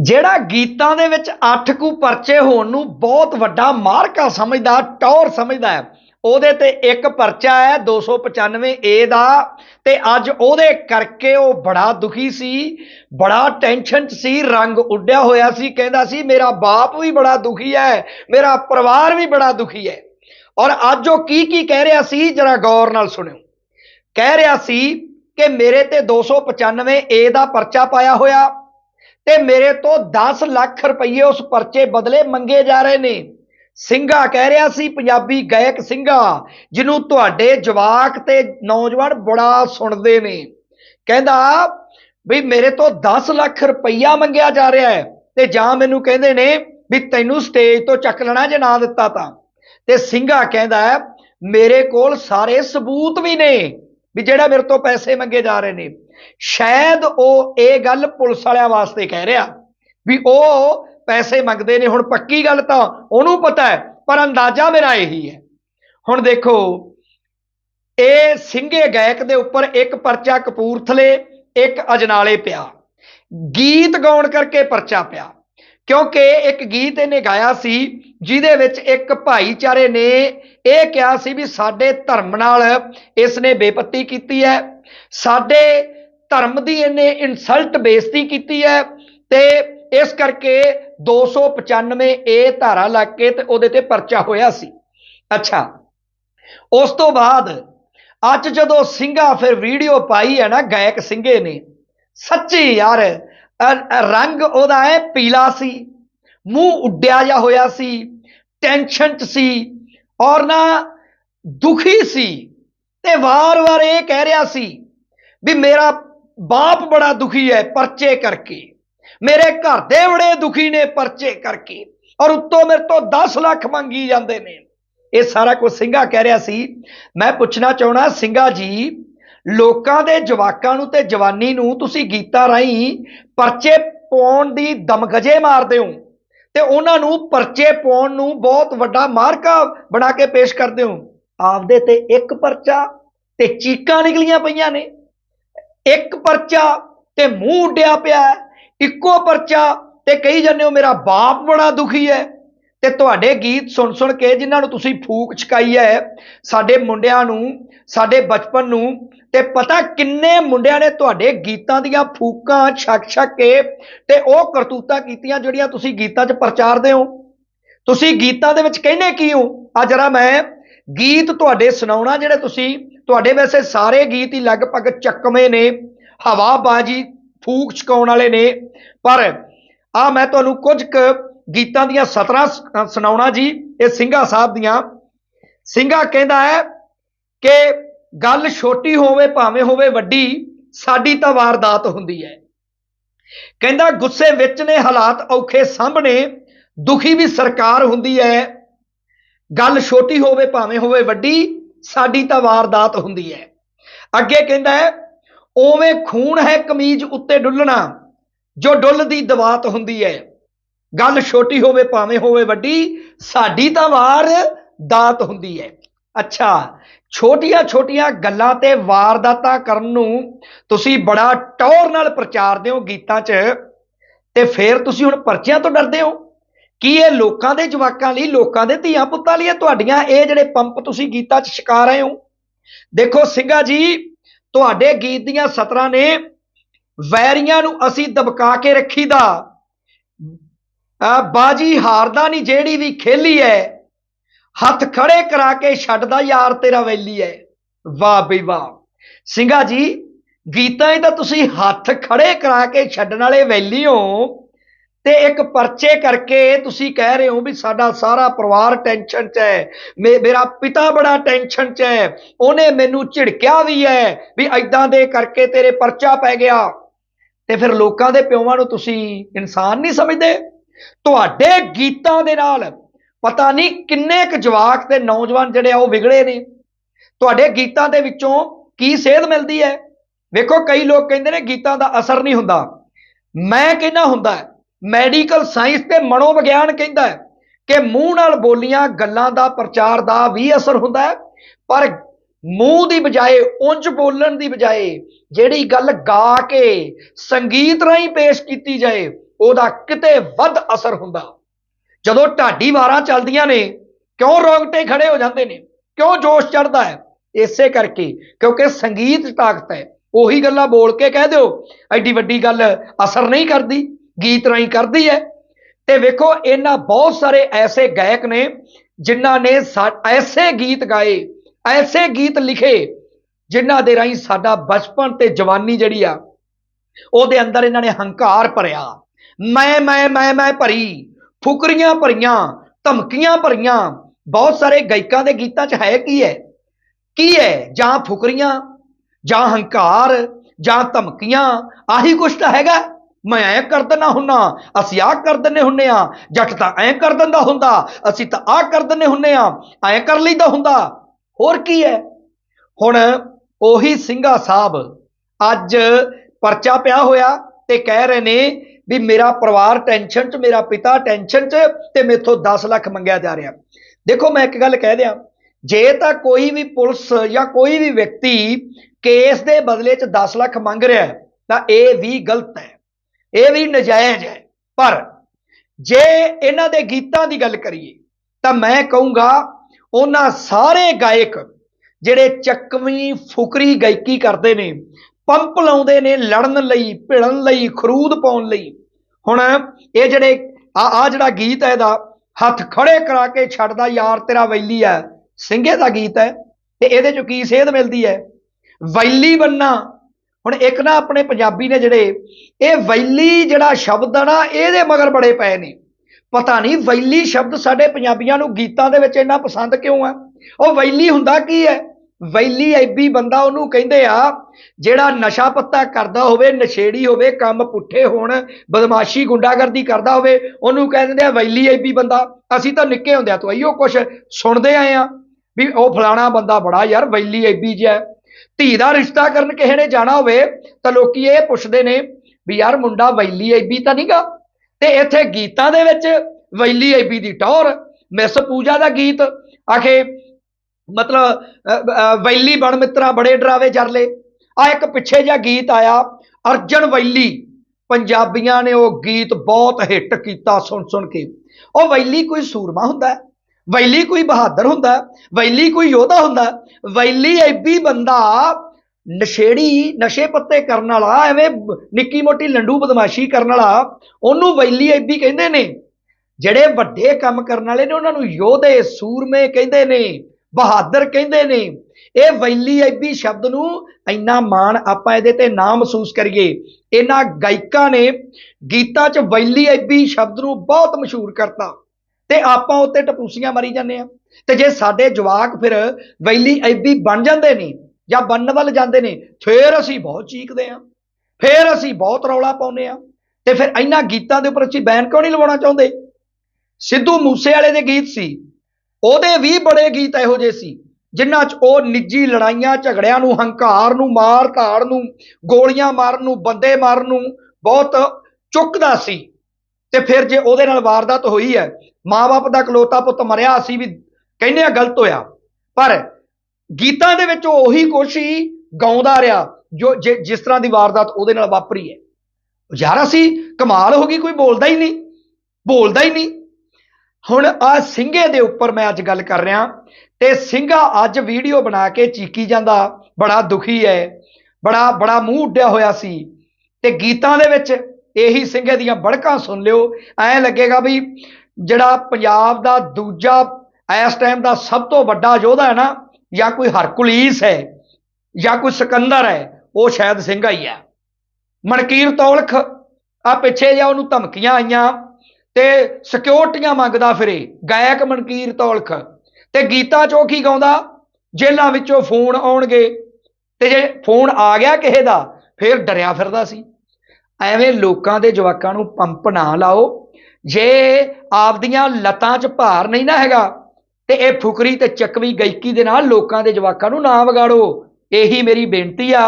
ਜਿਹੜਾ ਗੀਤਾਂ ਦੇ ਵਿੱਚ ਅੱਠ ਕੁ ਪਰਚੇ ਹੋਣ ਨੂੰ ਬਹੁਤ ਵੱਡਾ ਮਾਰਕਾ ਸਮਝਦਾ, ਟੌਰ ਸਮਝਦਾ ਹੈ। ਉਹਦੇ ਤੇ ਇੱਕ ਪਰਚਾ ਹੈ 295 ਏ ਦਾ ਤੇ ਅੱਜ ਉਹਦੇ ਕਰਕੇ ਉਹ ਬੜਾ ਦੁਖੀ ਸੀ, ਬੜਾ ਟੈਨਸ਼ਨ 'ਚ ਸੀ, ਰੰਗ ਉੱਡਿਆ ਹੋਇਆ ਸੀ, ਕਹਿੰਦਾ ਸੀ, ਮੇਰਾ ਬਾਪ ਵੀ ਬੜਾ ਦੁਖੀ ਹੈ, ਮੇਰਾ ਪਰਿਵਾਰ ਵੀ ਬੜਾ ਦੁਖੀ ਹੈ। ਔਰ ਅੱਜ ਉਹ ਕੀ ਕੀ ਕਹਿ ਰਿਹਾ ਸੀ, ਜਰਾ ਗੌਰ ਨਾਲ ਸੁਣਿਓ। ਕਹਿ ਰਿਹਾ ਸੀ ਕਿ ਮੇਰੇ ਤੇ 295 ਏ ਦਾ ਪਰਚਾ ਪਾਇਆ ਹੋਇਆ ਤੇ ਮੇਰੇ ਤੋਂ 10 ਲੱਖ ਰੁਪਏ ਉਸ ਪਰਚੇ ਬਦਲੇ ਮੰਗੇ ਜਾ ਰਹੇ ਨੇ। ਸਿੰਘਾ ਕਹਿ ਰਿਹਾ ਸੀ, ਪੰਜਾਬੀ ਗਾਇਕ ਸਿੰਘਾ, ਜਿਹਨੂੰ ਤੁਹਾਡੇ ਜਵਾਕ ਤੇ ਨੌਜਵਾਨ ਬੜਾ ਸੁਣਦੇ ਨੇ। ਕਹਿੰਦਾ ਵੀ ਮੇਰੇ ਤੋਂ 10 ਲੱਖ ਰੁਪਈਆ ਮੰਗਿਆ ਜਾ ਰਿਹਾ ਹੈ ਤੇ ਜਾਂ ਮੈਨੂੰ ਕਹਿੰਦੇ ਨੇ ਵੀ ਤੈਨੂੰ ਸਟੇਜ ਤੋਂ ਚੱਕ ਲੈਣਾ ਜੇ ਨਾ ਦਿੱਤਾ ਤਾਂ। ਤੇ ਸਿੰਘਾ ਕਹਿੰਦਾ, ਮੇਰੇ ਕੋਲ ਸਾਰੇ ਸਬੂਤ ਵੀ ਨੇ ਵੀ ਜਿਹੜਾ ਮੇਰੇ ਤੋਂ ਪੈਸੇ ਮੰਗੇ ਜਾ ਰਹੇ ਨੇ। ਸ਼ਾਇਦ ਉਹ ਇਹ ਗੱਲ ਪੁਲਿਸ ਵਾਲਿਆਂ ਵਾਸਤੇ ਕਹਿ ਰਿਹਾ ਵੀ ਉਹ ਪੈਸੇ ਮੰਗਦੇ ਨੇ। ਹੁਣ ਪੱਕੀ ਗੱਲ ਤਾਂ ਉਹਨੂੰ ਪਤਾ ਹੈ, ਪਰ ਅੰਦਾਜ਼ਾ ਮੇਰਾ ਇਹੀ ਹੈ। ਹੁਣ ਦੇਖੋ, ਇਹ ਸਿੰਘੇ ਗਾਇਕ ਦੇ ਉੱਪਰ ਇੱਕ ਪਰਚਾ ਕਪੂਰਥਲੇ, ਇੱਕ ਅਜਨਾਲੇ ਪਿਆ। ਗੀਤ ਗਾਉਣ ਕਰਕੇ ਪਰਚਾ ਪਿਆ, ਕਿਉਂਕਿ ਇੱਕ ਗੀਤ ਇਹਨੇ ਗਾਇਆ ਸੀ, ਜਿਹਦੇ ਵਿੱਚ ਇੱਕ ਭਾਈਚਾਰੇ ਨੇ ਇਹ ਕਿਹਾ ਸੀ ਵੀ ਸਾਡੇ ਧਰਮ ਨਾਲ ਇਸ ਨੇ ਬੇਪੱਤੀ ਕੀਤੀ ਹੈ। ਸਾਡੇ ਧਰਮ ਦੀ ਇਹਨੇ ਇਨਸਲਟ ਬੇਇੱਜ਼ਤੀ ਕੀਤੀ ਹੈ ਤੇ ਇਸ ਕਰਕੇ 295 ਏ ਧਾਰਾ ਲੱਗ ਕੇ ਤੇ ਉਹਦੇ ਤੇ ਪਰਚਾ ਹੋਇਆ ਸੀ। ਅੱਛਾ, ਉਸ ਤੋਂ ਬਾਅਦ ਅੱਜ ਜਦੋਂ ਸਿੰਘਾ ਫਿਰ ਵੀਡੀਓ ਪਾਈ ਹੈ ਨਾ, ਗਾਇਕ ਸਿੰਘੇ ਨੇ, ਸੱਚੀ ਯਾਰ ਰੰਗ ਉਹਦਾ ਹੈ ਪੀਲਾ ਸੀ, ਮੂੰਹ ਉੱਡਿਆ ਜਾ ਹੋਇਆ ਸੀ ਟੈਨਸ਼ਨ ਚ ਸੀ ਔਰ ਨਾ ਦੁਖੀ ਸੀ ਤੇ ਵਾਰ-ਵਾਰ ਇਹ ਕਹਿ ਰਿਹਾ ਸੀ ਵੀ ਮੇਰਾ ਬਾਪ ਬੜਾ ਦੁਖੀ ਹੈ ਪਰਚੇ ਕਰਕੇ। ਮੇਰੇ ਘਰ ਦੇ ਬੜੇ ਦੁਖੀ ਨੇ ਪਰਚੇ ਕਰਕੇ ਔਰ ਉੱਤੋਂ ਮੇਰੇ ਤੋਂ 10 ਲੱਖ ਮੰਗੀ ਜਾਂਦੇ ਨੇ। ਇਹ ਸਾਰਾ ਕੁਝ ਸਿੰਘਾ ਕਹਿ ਰਿਹਾ ਸੀ। ਮੈਂ ਪੁੱਛਣਾ ਚਾਹਣਾ ਸਿੰਘਾ ਜੀ, ਲੋਕਾਂ ਦੇ ਜਵਾਕਾਂ ਨੂੰ ਤੇ ਜਵਾਨੀ ਨੂੰ ਤੁਸੀਂ ਗੀਤਾਂ ਰਾਹੀਂ ਪਰਚੇ ਪਾਉਣ ਦੀ ਦਮਗਜੇ ਮਾਰਦੇ ਹੋ ਤੇ ਉਹਨਾਂ ਨੂੰ ਪਰਚੇ ਪਾਉਣ ਨੂੰ ਬਹੁਤ ਵੱਡਾ ਮਾਰਕਾ ਬਣਾ ਕੇ ਪੇਸ਼ ਕਰਦੇ ਹੋ। ਆਪਦੇ ਤੇ ਇੱਕ ਪਰਚਾ ਤੇ ਚੀਕਾਂ ਨਿਕਲੀਆਂ ਪਈਆਂ ਨੇ। ਇੱਕ ਪਰਚਾ ਤੇ ਮੂੰਹ ਉੱਡਿਆ ਪਿਆ ਇੱਕੋ ਪਰਚਾ ਤੇ ਕਹੀ ਜਾਂਦੇ ਹੋ ਮੇਰਾ ਬਾਪ ਬੜਾ ਦੁਖੀ ਹੈ। ਤੇ ਤੁਹਾਡੇ ਗੀਤ ਸੁਣ ਸੁਣ ਕੇ ਜਿਨ੍ਹਾਂ ਨੂੰ ਤੁਸੀਂ ਫੂਕ ਛਕਾਈ ਹੈ, ਸਾਡੇ ਮੁੰਡਿਆਂ ਨੂੰ, ਸਾਡੇ ਬਚਪਨ ਨੂੰ, ਤੇ ਪਤਾ ਕਿੰਨੇ ਮੁੰਡਿਆਂ ਨੇ ਤੁਹਾਡੇ ਗੀਤਾਂ ਦੀਆਂ ਫੂਕਾਂ ਛਕ ਛਕ ਕੇ ਤੇ ਉਹ ਕਰਤੂਤਾਂ ਕੀਤੀਆਂ ਜਿਹੜੀਆਂ ਤੁਸੀਂ ਗੀਤਾਂ 'ਚ ਪ੍ਰਚਾਰਦੇ ਹੋ। ਤੁਸੀਂ ਗੀਤਾਂ ਦੇ ਵਿੱਚ ਕਹਿੰਦੇ ਕੀ ਹੋ? ਆ ਜਰਾ ਮੈਂ ਗੀਤ ਤੁਹਾਡੇ ਸੁਣਾਉਣਾ ਜਿਹੜੇ ਤੁਸੀਂ ਤੁਹਾਡੇ ਵੈਸੇ ਸਾਰੇ ਗੀਤ ਹੀ ਲਗਭਗ ਚੱਕਵੇਂ ਨੇ, ਹਵਾਬਾਜੀ ਫੂਕ ਛਕਾਉਣ ਵਾਲੇ ਨੇ, ਪਰ ਆ ਮੈਂ ਤੁਹਾਨੂੰ ਕੁਝ ਕੁ ਗੀਤਾਂ ਦੀਆਂ ਸਤਰਾਂ ਸੁਣਾਉਣਾ ਜੀ, ਇਹ ਸਿੰਘਾ ਸਾਹਿਬ ਦੀਆਂ। ਸਿੰਘਾ ਕਹਿੰਦਾ ਹੈ ਕਿ ਗੱਲ ਛੋਟੀ ਹੋਵੇ ਭਾਵੇਂ ਹੋਵੇ ਵੱਡੀ, ਸਾਡੀ ਤਾਂ ਵਾਰਦਾਤ ਹੁੰਦੀ ਹੈ। ਕਹਿੰਦਾ ਗੁੱਸੇ ਵਿੱਚ ਨੇ ਹਾਲਾਤ ਔਖੇ ਸਾਹਮਣੇ, ਦੁਖੀ ਵੀ ਸਰਕਾਰ ਹੁੰਦੀ ਹੈ। ਗੱਲ ਛੋਟੀ ਹੋਵੇ ਭਾਵੇਂ ਹੋਵੇ ਵੱਡੀ ਸਾਡੀ ਤਾਂ ਵਾਰਦਾਤ ਹੁੰਦੀ ਹੈ। ਅੱਗੇ ਕਹਿੰਦਾ ਹੈ ਓਵੇਂ ਖੂਨ ਹੈ ਕਮੀਜ਼ ਉੱਤੇ ਡੁੱਲਣਾ, ਜੋ ਡੁੱਲਦੀ ਦਵਾਤ ਹੁੰਦੀ ਹੈ। ਗੱਲ ਛੋਟੀ ਹੋਵੇ ਭਾਵੇਂ ਹੋਵੇ ਵੱਡੀ, ਸਾਡੀ ਤਾਂ ਵਾਰ ਦਾਤ ਹੁੰਦੀ ਹੈ। ਅੱਛਾ ਛੋਟੀਆਂ ਛੋਟੀਆਂ ਗੱਲਾਂ ਤੇ ਵਾਰਦਾਤਾਂ ਕਰਨ ਨੂੰ ਤੁਸੀਂ ਬੜਾ ਟੌਰ ਨਾਲ ਪ੍ਰਚਾਰਦੇ ਹੋ ਗੀਤਾਂ 'ਚ, ਤੇ ਫਿਰ ਤੁਸੀਂ ਹੁਣ ਪਰਚਿਆਂ ਤੋਂ ਡਰਦੇ ਹੋ। ਕੀ ਇਹ ਲੋਕਾਂ ਦੇ ਜਵਾਕਾਂ ਲਈ ਲੋਕਾਂ ਦੇ ਧੀਆਂ ਪੁੱਤਾਂ ਲਈ ਇਹ ਤੁਹਾਡੀਆਂ ਇਹ ਜਿਹੜੇ ਪੰਪ ਤੁਸੀਂ ਗੀਤਾਂ 'ਚ ਛਕਾ ਰਹੇ ਹੋ। ਦੇਖੋ ਸਿੰਘਾ ਜੀ, ਤੁਹਾਡੇ ਗੀਤ ਦੀਆਂ ਸਤਰਾਂ ਨੇ ਵੈਰੀਆਂ ਨੂੰ ਅਸੀਂ ਦਬਕਾ ਕੇ ਰੱਖੀਦਾ। ਆ ਬਾਜੀ ਹਾਰਦਾ ਨਹੀਂ ਜਿਹੜੀ ਵੀ ਖੇਲੀ ਹੈ ਹੱਥ ਖੜੇ ਕਰਾ ਕੇ ਛੱਡਦਾ ਯਾਰ ਤੇਰਾ ਵੈਲੀ ਹੈ ਵਾਹ ਬਈ ਵਾਹ। ਸਿੰਘਾ ਜੀ, ਗੀਤਾਂ 'ਚ ਤਾਂ ਤੁਸੀਂ ਹੱਥ ਖੜੇ ਕਰਾ ਕੇ ਛੱਡਣ ਵਾਲੇ ਵੈਲੀ ਹੋ। ਤੇ ਇੱਕ ਪਰਚੇ ਕਰਕੇ ਤੁਸੀਂ ਕਹਿ ਰਹੇ ਹੋ ਵੀ ਸਾਡਾ ਸਾਰਾ ਪਰਿਵਾਰ ਟੈਨਸ਼ਨ 'ਚ ਹੈ। ਮੇ- ਮੇਰਾ ਪਿਤਾ ਬੜਾ ਟੈਨਸ਼ਨ 'ਚ ਹੈ। ਉਹਨੇ ਮੈਨੂੰ ਝਿੜਕਿਆ ਵੀ ਹੈ ਵੀ ਐਦਾਂ ਦੇ ਕਰਕੇ ਤੇਰੇ ਪਰਚਾ ਪੈ ਗਿਆ। ਤੇ ਫਿਰ ਲੋਕਾਂ ਦੇ ਪਿਓਾਂ ਨੂੰ ਤੁਸੀਂ ਇਨਸਾਨ ਨਹੀਂ ਸਮਝਦੇ। ਤੁਹਾਡੇ ਗੀਤਾਂ ਦੇ ਨਾਲ ਪਤਾ ਨਹੀਂ ਕਿੰਨੇ ਕੁ ਜਵਾਕ ਤੇ ਨੌਜਵਾਨ ਜਿਹੜੇ ਆ ਉਹ ਵਿਗੜੇ ਨੇ। ਤੁਹਾਡੇ ਗੀਤਾਂ ਦੇ ਵਿੱਚੋਂ ਕੀ ਸੇਧ ਮਿਲਦੀ ਹੈ? ਵੇਖੋ ਕਈ ਲੋਕ ਕਹਿੰਦੇ ਨੇ ਗੀਤਾਂ ਦਾ ਅਸਰ ਨਹੀਂ ਹੁੰਦਾ। ਮੈਂ ਕਹਿੰਦਾ ਹੁੰਦਾ ਮੈਡੀਕਲ ਸਾਇੰਸ ਤੇ ਮਨੋਵਿਗਿਆਨ ਕਹਿੰਦਾ ਹੈ ਕਿ ਮੂੰਹ ਨਾਲ ਬੋਲੀਆਂ ਗੱਲਾਂ ਦਾ ਪ੍ਰਚਾਰ ਦਾ ਵੀ ਅਸਰ ਹੁੰਦਾ ਹੈ, ਪਰ ਮੂੰਹ ਦੀ ਬਜਾਏ ਉਂਝ ਬੋਲਣ ਦੀ ਬਜਾਏ ਜਿਹੜੀ ਗੱਲ ਗਾ ਕੇ ਸੰਗੀਤ ਰਾਹੀਂ ਪੇਸ਼ ਕੀਤੀ ਜਾਏ, ਉਹਦਾ ਕਿਤੇ ਵੱਧ ਅਸਰ ਹੁੰਦਾ। ਜਦੋਂ ਢਾਡੀ ਵਾਰਾਂ ਚੱਲਦੀਆਂ ਨੇ, ਕਿਉਂ ਰੋਂਗਟੇ ਖੜੇ ਹੋ ਜਾਂਦੇ ਨੇ? ਕਿਉਂ ਜੋਸ਼ ਚੜਦਾ ਹੈ? ਇਸੇ ਕਰਕੇ, ਕਿਉਂਕਿ ਸੰਗੀਤ ਤਾਕਤ ਹੈ। ਉਹੀ ਗੱਲਾਂ ਬੋਲ ਕੇ ਕਹਿ ਦਿਓ, ਐਡੀ ਵੱਡੀ ਗੱਲ ਅਸਰ ਨਹੀਂ ਕਰਦੀ। ਗੀਤ ਰਾਹੀਂ ਕਰਦੀ ਹੈ। ਤੇ ਵੇਖੋ, ਇਹਨਾਂ ਬਹੁਤ ਸਾਰੇ ਐਸੇ ਗਾਇਕ ਨੇ ਜਿਨ੍ਹਾਂ ਨੇ ਸਾ- ਐਸੇ ਗੀਤ ਗਾਏ, ਐਸੇ ਗੀਤ ਲਿਖੇ, ਜਿਨ੍ਹਾਂ ਦੇ ਰਾਹੀਂ ਸਾਡਾ ਬਚਪਨ ਤੇ ਜਵਾਨੀ ਜਿਹੜੀ ਆ, ਉਹਦੇ ਅੰਦਰ ਇਹਨਾਂ ਨੇ ਹੰਕਾਰ ਭਰਿਆ। ਮੈਂ ਮੈਂ ਮੈਂ ਮੈਂ ਭਰੀ, ਫੁਕਰੀਆਂ ਭਰੀਆਂ, ਧਮਕੀਆਂ ਭਰੀਆਂ। ਬਹੁਤ ਸਾਰੇ ਗਾਇਕਾਂ ਦੇ ਗੀਤਾਂ 'ਚ ਹੈ ਕੀ ਹੈ? ਕੀ ਹੈ? ਜਾਂ ਫੁਕਰੀਆਂ, ਜਾਂ ਹੰਕਾਰ, ਜਾਂ ਧਮਕੀਆਂ, ਆਹੀ ਕੁਛ ਤਾਂ ਹੈਗਾ। ਮੈਂ ਐ ਕਰ ਦਿੰਦਾ ਹੁੰਨਾ, ਅਸੀਂ ਆਹ ਕਰ ਦਿੰਨੇ ਹੁੰਨੇ ਆ, ਜੱਟ ਤਾਂ ਐ ਕਰ ਦਿੰਦਾ ਹੁੰਦਾ, ਅਸੀਂ ਤਾਂ ਆਹ ਕਰ ਦਿੰਨੇ ਹੁੰਨੇ ਆ, ਐ ਕਰ ਲਈਦਾ ਹੁੰਦਾ। ਹੋਰ ਕੀ ਹੈ ਹੁਣ ਉਹੀ ਸਿੰਘਾ ਸਾਹਿਬ ਅੱਜ ਪਰਚਾ ਪਿਆ ਹੋਇਆ ਤੇ ਕਹਿ ਰਹੇ ਨੇ ਵੀ ਮੇਰਾ ਪਰਿਵਾਰ ਟੈਨਸ਼ਨ 'ਚ, ਮੇਰਾ ਪਿਤਾ ਟੈਨਸ਼ਨ 'ਚ ਤੇ ਮੇਥੋਂ 10 ਲੱਖ ਮੰਗਿਆ ਜਾ ਰਿਹਾ। ਦੇਖੋ ਮੈਂ ਇੱਕ ਗੱਲ ਕਹਿ ਦਿਆਂ, ਜੇ ਤਾਂ ਕੋਈ ਵੀ ਪੁਲਿਸ ਜਾਂ ਕੋਈ ਵੀ ਵਿਅਕਤੀ ਕੇਸ ਦੇ ਬਦਲੇ 'ਚ 10 ਲੱਖ ਮੰਗ ਰਿਹਾ ਤਾਂ ਇਹ ਵੀ ਗਲਤ ਹੈ। ਇਹ ਵੀ ਨਜਾਇਜ਼ ਹੈ। ਪਰ ਜੇ ਇਹਨਾਂ ਦੇ ਗੀਤਾਂ ਦੀ ਗੱਲ ਕਰੀਏ, ਤਾਂ ਮੈਂ ਕਹੂੰਗਾ ਉਹਨਾਂ ਸਾਰੇ ਗਾਇਕ ਜਿਹੜੇ ਚੱਕਵੀਂ ਫੁਕਰੀ ਗਾਇਕੀ ਕਰਦੇ ਨੇ, ਪੰਪ ਲਾਉਂਦੇ ਨੇ ਲੜਨ ਲਈ, ਭਿੜਨ ਲਈ, ਖਰੂਦ ਪਾਉਣ ਲਈ। ਹੁਣ ਇਹ ਜਿਹੜੇ ਆ ਆ ਜਿਹੜਾ ਗੀਤ ਹੈ ਇਹਦਾ, ਹੱਥ ਖੜੇ ਕਰਾ ਕੇ ਛੱਡਦਾ, ਯਾਰ ਤੇਰਾ ਵੈਲੀ ਹੈ। ਸਿੰਘੇ ਦਾ ਗੀਤ ਹੈ। ਤੇ ਇਹਦੇ ਚੋਂ ਕੀ ਸੇਧ ਮਿਲਦੀ ਹੈ? ਵੈਲੀ ਬੰਨਾ ਹੁਣ ਇੱਕ ਨਾ ਆਪਣੇ ਪੰਜਾਬੀ ਨੇ ਜਿਹੜੇ, ਇਹ ਵੈਲੀ ਜਿਹੜਾ ਸ਼ਬਦ ਆ ਨਾ, ਇਹਦੇ ਮਗਰ ਬੜੇ ਪਏ ਨੇ। ਪਤਾ ਨਹੀਂ ਵੈਲੀ ਸ਼ਬਦ ਸਾਡੇ ਪੰਜਾਬੀਆਂ ਨੂੰ ਗੀਤਾਂ ਦੇ ਵਿੱਚ ਇੰਨਾ ਪਸੰਦ ਕਿਉਂ ਆ? ਉਹ ਵੈਲੀ ਹੁੰਦਾ ਕੀ ਹੈ? ਵੈਲੀ ਐਬੀ ਬੰਦਾ ਉਹਨੂੰ ਕਹਿੰਦੇ ਆ, ਜਿਹੜਾ ਨਸ਼ਾ ਪੱਤਾ ਕਰਦਾ ਹੋਵੇ, ਨਸ਼ੇੜੀ ਹੋਵੇ, ਕੰਮ ਪੁੱਠੇ ਹੋਣ, ਬਦਮਾਸ਼ੀ ਗੁੰਡਾਗਰਦੀ ਕਰਦਾ ਹੋਵੇ, ਉਹਨੂੰ ਕਹਿੰਦੇ ਆ ਵੈਲੀ ਐਬੀ ਬੰਦਾ। ਅਸੀਂ ਤਾਂ ਨਿੱਕੇ ਹੁੰਦਿਆਂ ਤੋਂ ਇਹੋ ਕੁਛ ਸੁਣਦੇ ਆਏ ਆ ਵੀ ਉਹ ਫਲਾਣਾ ਬੰਦਾ ਬੜਾ ਯਾਰ, ਵੈਲੀ ਐਬੀ ਜਿਹਾ। ਧੀ ਦਾ ਰਿਸ਼ਤਾ ਕਰਨ ਕਿਸੇ ਨੇ ਜਾਣਾ ਹੋਵੇ, ਤਾਂ ਲੋਕੀ ਇਹ ਪੁੱਛਦੇ ਨੇ ਵੀ ਯਾਰ ਮੁੰਡਾ ਵੈਲੀ ਐਬੀ ਤਾਂ ਨਹੀਂਗਾ ਤੇ ਇੱਥੇ ਗੀਤਾਂ ਦੇ ਵਿੱਚ ਵੈਲੀ ਐਬੀ ਦੀ ਟੌਰ, ਮਿਸ ਪੂਜਾ ਦਾ ਗੀਤ, ਆਖੇ, ਮਤਲਬ ਵੈਲੀ ਬਣ ਮਿੱਤਰਾ, ਬੜੇ ਡਰਾਵੇ ਜਰਲੇ। ਆ ਇੱਕ ਪਿੱਛੇ ਜਿਹਾ ਗੀਤ ਆਇਆ, ਅਰਜਨ ਵੈਲੀ, ਪੰਜਾਬੀਆਂ ਨੇ ਉਹ ਗੀਤ ਬਹੁਤ ਹਿੱਟ ਕੀਤਾ ਸੁਣ ਸੁਣ ਕੇ। ਉਹ ਵੈਲੀ ਕੋਈ ਸੂਰਮਾ ਹੁੰਦਾ ਹੈ। ਵੈਲੀ ਕੋਈ ਬਹਾਦਰ ਹੁੰਦਾ, ਵੈਲੀ ਕੋਈ ਯੋਧਾ ਹੁੰਦਾ, ਵੈਲੀ ਐਬੀ ਬੰਦਾ ਨਸ਼ੇੜੀ, ਨਸ਼ੇ ਪੱਤੇ ਕਰਨ ਵਾਲਾ, ਐਵੇਂ ਨਿੱਕੀ ਮੋਟੀ ਲੰਡੂ ਬਦਮਾਸ਼ੀ ਕਰਨ ਵਾਲਾ, ਉਹਨੂੰ ਵੈਲੀ ਐਬੀ ਕਹਿੰਦੇ ਨੇ। ਜਿਹੜੇ ਵੱਡੇ ਕੰਮ ਕਰਨ ਵਾਲੇ ਨੇ, ਉਹਨਾਂ ਨੂੰ ਯੋਧੇ, ਸੂਰਮੇ ਕਹਿੰਦੇ ਨੇ, ਬਹਾਦਰ ਕਹਿੰਦੇ ਨੇ। ਇਹ ਵੈਲੀ ਐਬੀ ਸ਼ਬਦ ਨੂੰ ਇੰਨਾ ਮਾਣ ਆਪਾਂ ਇਹਦੇ ਤੇ ਨਾ ਮਹਿਸੂਸ ਕਰੀਏ। ਇਹਨਾਂ ਗਾਇਕਾਂ ਨੇ ਗੀਤਾਂ 'ਚ ਵੈਲੀ ਐਬੀ ਸ਼ਬਦ ਨੂੰ ਬਹੁਤ ਮਸ਼ਹੂਰ ਕਰਤਾ। ਤੇ ਆਪਾਂ ਉੱਤੇ ਟਪੂਸੀਆਂ ਮਰੀ ਜਾਂਦੇ ਆ ਤੇ ਜੇ ਸਾਡੇ ਜਵਾਕ ਫਿਰ ਵੈਲੀ ਐਬੀ ਬਣ ਜਾਂਦੇ ਨੇ ਜਾਂ ਬਣਨ ਵੱਲ ਜਾਂਦੇ ਨੇ, ਫਿਰ ਅਸੀਂ ਬਹੁਤ ਚੀਕਦੇ ਆ ਫਿਰ ਅਸੀਂ ਬਹੁਤ ਰੌਲਾ ਪਾਉਂਦੇ ਆ ਤੇ ਫਿਰ ਇਹਨਾਂ ਗੀਤਾਂ ਦੇ ਉੱਪਰ ਅਸੀਂ ਬੈਨ ਕਿਉਂ ਨਹੀਂ ਲਵਾਉਣਾ ਚਾਹੁੰਦੇ? ਸਿੱਧੂ ਮੂਸੇ ਵਾਲੇ ਦੇ ਗੀਤ ਸੀ। ਉਹਦੇ ਵੀ ਬੜੇ ਗੀਤ ਇਹੋ ਜਿਹੇ ਸੀ, ਜਿਨ੍ਹਾਂ 'ਚ ਉਹ ਨਿੱਜੀ ਲੜਾਈਆਂ, ਝਗੜਿਆਂ ਨੂੰ, ਹੰਕਾਰ ਨੂੰ, ਮਾਰ ਧਾੜ ਨੂੰ, ਗੋਲੀਆਂ ਮਾਰਨ ਨੂੰ, ਬੰਦੇ ਮਾਰਨ ਨੂੰ ਬਹੁਤ ਚੁੱਕਦਾ ਸੀ। ਤੇ ਫਿਰ ਜੇ ਉਹਦੇ ਨਾਲ ਵਾਰਦਾਤ ਹੋਈ ਹੈ ਮਾਪੇ ਦਾ ਕਲੋਤਾ ਪੁੱਤ ਮਰਿਆ, ਅਸੀਂ ਵੀ ਕਹਿੰਦੇ ਆ ਗਲਤ ਹੋਇਆ। ਪਰ ਗੀਤਾਂ ਦੇ ਵਿੱਚ ਉਹ ਉਹੀ ਕੁਛ ਹੀ ਗਾਉਂਦਾ ਰਿਹਾ, ਜੋ ਜੇ- ਜਿਸ ਤਰ੍ਹਾਂ ਦੀ ਵਾਰਦਾਤ ਉਹਦੇ ਨਾਲ ਵਾਪਰੀ ਹੈ। ਯਾਰ ਅਸੀਂ ਕਮਾਲ ਹੋ ਗਈ, ਕੋਈ ਬੋਲਦਾ ਹੀ ਨਹੀਂ, ਬੋਲਦਾ ਹੀ ਨਹੀਂ। ਹੁਣ ਆ ਸਿੰਘੇ ਦੇ ਉੱਪਰ ਮੈਂ ਅੱਜ ਗੱਲ ਕਰ ਰਿਹਾ ਤੇ ਸਿੰਘਾ ਅੱਜ ਵੀਡੀਓ ਬਣਾ ਕੇ ਚੀਕੀ ਜਾਂਦਾ, ਬੜਾ ਦੁਖੀ ਹੈ, ਬੜਾ ਬੜਾ ਮੂੰਹ ਉੱਡਿਆ ਹੋਇਆ ਸੀ। ਤੇ ਗੀਤਾਂ ਦੇ ਵਿੱਚ ਇਹੀ ਸਿੰਘੇ ਦੀਆਂ ਬੜਕਾਂ ਸੁਣ ਲਿਓ, ਐਂ ਲੱਗੇਗਾ ਵੀ ਜਿਹੜਾ ਪੰਜਾਬ ਦਾ ਦੂਜਾ ਇਸ ਟਾਈਮ ਦਾ ਸਭ ਤੋਂ ਵੱਡਾ ਯੋਧਾ ਹੈ ਨਾ, ਜਾਂ ਕੋਈ ਹਰਕੁਲੀਸ ਹੈ, ਜਾਂ ਕੋਈ ਸਿਕੰਦਰ ਹੈ, ਉਹ ਸ਼ਾਇਦ ਸਿੰਘ ਹੀ ਹੈ। ਮਨਕੀਰ ਤੌਲਖ ਆ ਪਿੱਛੇ ਜਾ ਉਹਨੂੰ ਧਮਕੀਆਂ ਆਈਆਂ ਤੇ ਸਿਕਿਉਰਟੀਆਂ ਮੰਗਦਾ ਫਿਰੇ, ਗਾਇਕ ਮਨਕੀਰ ਤੌਲਖ। ਤੇ ਗੀਤਾ ਚੋਂ ਗਾਉਂਦਾ ਜੇਲਾਂ ਵਿੱਚੋਂ ਫੋਨ ਆਉਣਗੇ, ਤੇ ਜੇ ਫੋਨ ਆ ਗਿਆ ਕਿਸੇ ਦਾ, ਫਿਰ ਡਰਿਆ ਫਿਰਦਾ ਸੀ। ਐਵੇਂ ਲੋਕਾਂ ਦੇ ਜਵਾਕਾਂ ਨੂੰ ਪੰਪ ਨਾ ਲਾਓ। ਜੇ ਆਪਦੀਆਂ ਲੱਤਾਂ 'ਚ ਭਾਰ ਨਹੀਂ ਨਾ ਹੈਗਾ ਤੇ ਇਹ ਫੁਕਰੀ ਤੇ ਚੱਕਵੀ ਗਾਇਕੀ ਦੇ ਨਾਲ ਲੋਕਾਂ ਦੇ ਜਵਾਕਾਂ ਨੂੰ ਨਾ ਵਿਗਾੜੋ, ਇਹੀ ਮੇਰੀ ਬੇਨਤੀ ਆ।